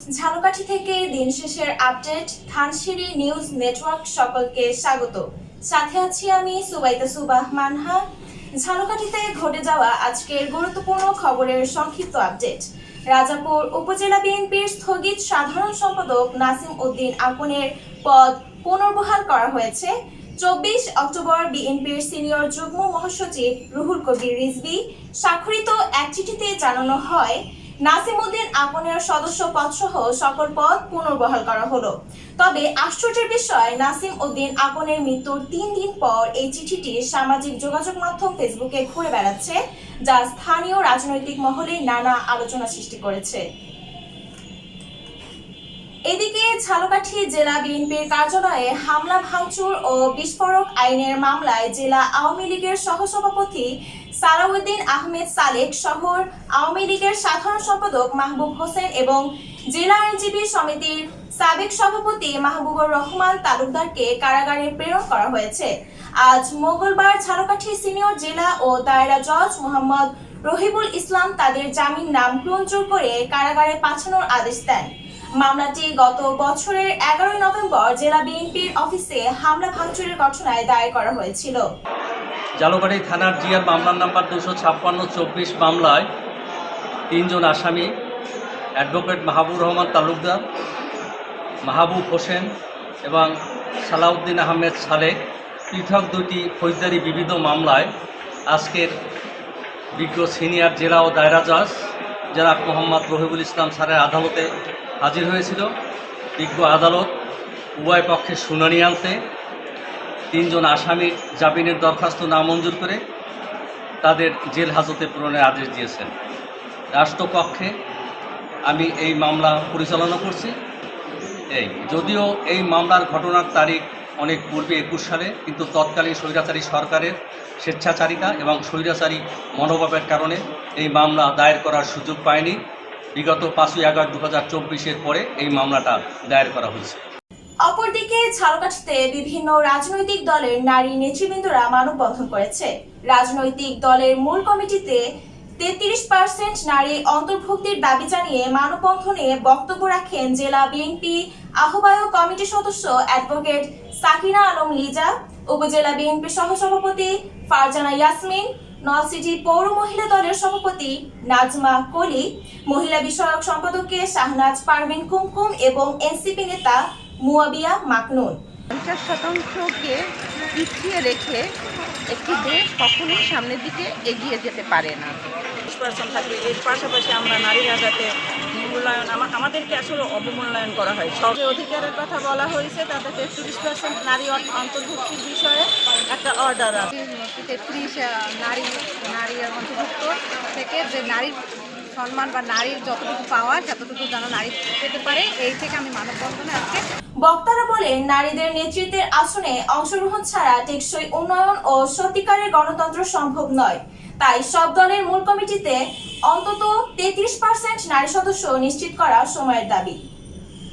ঝালকাঠি থেকে দিন শেষের আপডেট ধানসিঁড়ি নিউজ নেটওয়ার্ক সকলকে স্বাগত। সাথে আছি আমি সুবাইতা সুবাহ মানহা। ঝালকাঠিতে ঘটে যাওয়া আজকের গুরুত্বপূর্ণ খবরের সংক্ষিপ্ত আপডেট। রাজাপুর উপজেলা বিএনপির স্থগিত সাধারণ সম্পাদক নাসিম উদ্দিন আকনের পদ পুনর্বহাল করা হয়েছে। চব্বিশ অক্টোবর বিএনপির সিনিয়র যুগ্ম মহাসচিব রুহুল কবির রিজভি স্বাক্ষরিত এক চিঠিতে জানানো হয় নাসিমউদ্দিন আপনের সদস্য পদসহ সকল পদ পুনর্বহাল করা হলো। তবে আশ্চর্যের বিষয় নাসিম উদ্দিন আপনের মৃত্যুর তিন দিন পর এই চিঠিটি সামাজিক যোগাযোগ মাধ্যম ফেসবুকে ঘুরে বেড়াচ্ছে, যা স্থানীয় রাজনৈতিক মহলে নানা আলোচনা সৃষ্টি করেছে। এদিকে ঝালকাঠি জেলা বিএনপির কার্যালয়ে হামলা, ভাঙচুর ও বিস্ফোরক আইনের মামলায় জেলা আওয়ামী লীগের সহসভাপতি সালাউদ্দিন আহমেদ সালেক শহর আওয়ামী লীগের সাধারণ সম্পাদক মাহবুব হোসেন এবং জেলা আইনজীবী সমিতির সাবেক সভাপতি মাহবুবুর রহমান তালুকদারকে কারাগারে প্রেরণ করা হয়েছে। আজ মঙ্গলবার ঝালকাঠি সিনিয়র জেলা ও দায়রা জজ মোহাম্মদ রহিবুল ইসলাম তাদের জামিন নাম মঞ্জুর করে কারাগারে পাঠানোর আদেশ দেন। মামলাটি গত বছরের এগারোই নভেম্বর জেলা বিএনপির অফিসে হামলা ভাঙচুরের ঘটনায় দায়ের করা হয়েছিল। জালুকাঠি থানার জিয়ার মামলার নাম্বার দুশো ছাপ্পান্ন চব্বিশ মামলায় তিনজন আসামি, অ্যাডভোকেট মাহবুব রহমান তালুকদার, মাহবুব হোসেন এবং সালাউদ্দিন আহমেদ সালেক পৃথক দুটি ফৌজদারি বিবিধ মামলায় আজকের বিজ্ঞ সিনিয়র জেলা ও দায়রা জজ জনাব মোহাম্মদ রহিবুল ইসলাম স্যারের আদালতে হাজির হয়েছিল বিজ্ঞ আদালত, উভয় পক্ষের শুনানি আনতে। তিনজন আসামির জামিনের দরখাস্ত নামঞ্জুর করে তাদের জেল হাজতে পূরণের আদেশ দিয়েছেন। রাষ্ট্রপক্ষে আমি এই মামলা পরিচালনা করছি। এই, যদিও এই মামলার ঘটনার তারিখ অনেক পূর্বে একুশ সালে, কিন্তু তৎকালীন স্বৈরাচারী সরকারের স্বেচ্ছাচারিতা এবং স্বৈরাচারী মনোভাবের কারণে এই মামলা দায়ের করার সুযোগ পায়নি। বিগত পাঁচই আগস্ট দু হাজার চব্বিশের পরে এই মামলাটা দায়ের করা হয়েছে। অপরদিকে ঝালকাঠিতে বিভিন্ন রাজনৈতিক দলের নারী নেতৃবৃন্দরা মানববন্ধন করেছে। রাজনৈতিক দলের মূল কমিটিতে তেত্রিশ পার্সেন্ট নারী অন্তর্ভুক্তির দাবি জানিয়ে মানববন্ধনে বক্তব্য রাখেন জেলা বিএনপি আহ্বায়ক কমিটির সদস্য অ্যাডভোকেট সাকিনা আলম লিজা, উপজেলা বিএনপি সহসভাপতি ফারজানা ইয়াসমিন নলসিটি পৌর মহিলা দলের সভাপতি নাজমা কলি মহিলা বিষয়ক সম্পাদককে শাহনাজ পারভিন কুমকুম এবং এনসিপি নেতা মুয়াবিয়া মাকনুন। পঞ্চাশ শতাংশকে পিছিয়ে রেখে একটি দেশ কখনোই সামনের দিকে এগিয়ে যেতে পারে না। পার্সেন্ট থাকবে। এর পাশাপাশি আমরা নারীরা যাতে মূল্যায়ন আমা- আমাদেরকে আসলে অবমূল্যায়ন করা হয়। সব অধিকারের কথা বলা হয়েছে তাতে তেত্রিশ পার্সেন্ট নারী অন্তর্ভুক্তির বিষয়ে একটা অর্ডার আছে। তেত্রিশ নারী নারী অন্তর্ভুক্ত থেকে যে নারীর সম্মান বা নারীর যতটুকু পাওয়া ততটুকু যেন নারী পেতে পারে এই থেকে আমি মানববন্ধনে আজকে বক্তারা বলেন নারীদের নেতৃত্বের আসনে অংশগ্রহণ ছাড়া টেকসই উন্নয়ন ও সত্যিকারের গণতন্ত্র সম্ভব নয়। তাই সব দলের মূল কমিটিতে অন্তত তেত্রিশ পার্সেন্ট নারী সদস্য নিশ্চিত করা সময়ের দাবি।